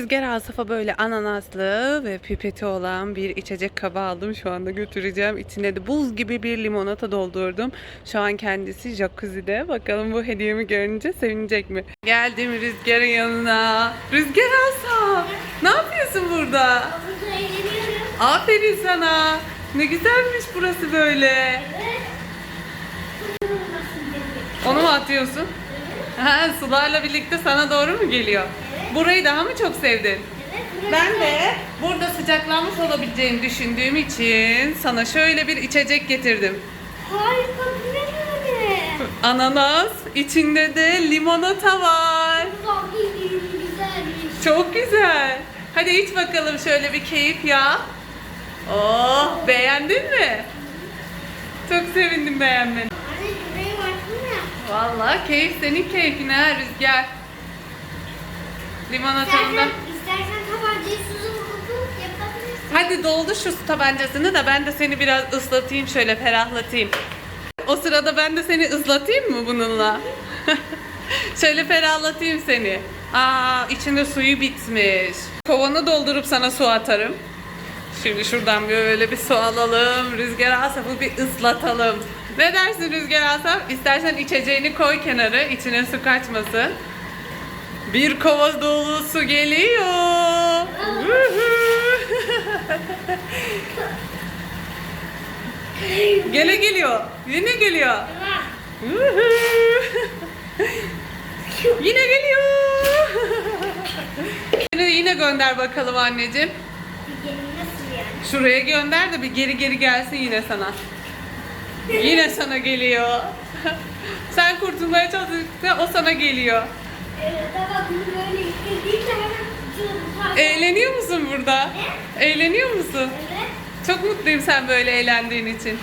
Rüzgar Asaf'a böyle ananaslı ve pipeti olan bir içecek kabı aldım. Şu anda götüreceğim. İçine de buz gibi bir limonata doldurdum. Şu an kendisi jacuzzi'de. Bakalım bu hediyemi görünce sevinecek mi? Geldim Rüzgar'ın yanına. Rüzgar Asaf! Ne yapıyorsun burada? Burada eğleniyorum. Aferin sana. Ne güzelmiş burası böyle. Evet. Onu mu atıyorsun? Ha, sularla birlikte sana doğru mu geliyor? Burayı daha mı çok sevdin? Evet. Ben de burada sıcaklanmış olabileceğini düşündüğüm için sana şöyle bir içecek getirdim. Harika bu ne böyle? Ananas, içinde de limonata var. Güzelmiş. Çok güzel. Hadi iç bakalım şöyle bir keyif ya. Oh, beğendin mi? Çok sevindim beğenmeni. Vallahi keyif senin keyfine ha Rüzgar. Limonatamda. İstersen, istersen tabancayı suzu vurup yapabilirsin. Hadi doldu şu su tabancasını da ben de seni biraz ıslatayım şöyle ferahlatayım. O sırada ben de seni ıslatayım mı bununla? şöyle ferahlatayım seni. Aa içinde suyu bitmiş. Kovanı doldurup sana su atarım. Şimdi şuradan böyle bir su alalım. Rüzgar Asaf'ı bir ıslatalım. Ne dersin Rüzgar Asaf? İstersen içeceğini koy kenara. içine su kaçmasın. Bir kova dolu su geliyor. Gene geliyor. Yine geliyor. yine geliyor. yine yine gönder bakalım anneciğim. Şuraya gönder de bir geri geri gelsin yine sana. Yine sana geliyor. Sen kurtulmaya çalıştıkça o sana geliyor. Evet ama bunu böyle istediğimde hemen tutuyorum. Eğleniyor musun burada? Eğleniyor musun? Evet. Çok mutluyum sen böyle eğlendiğin için.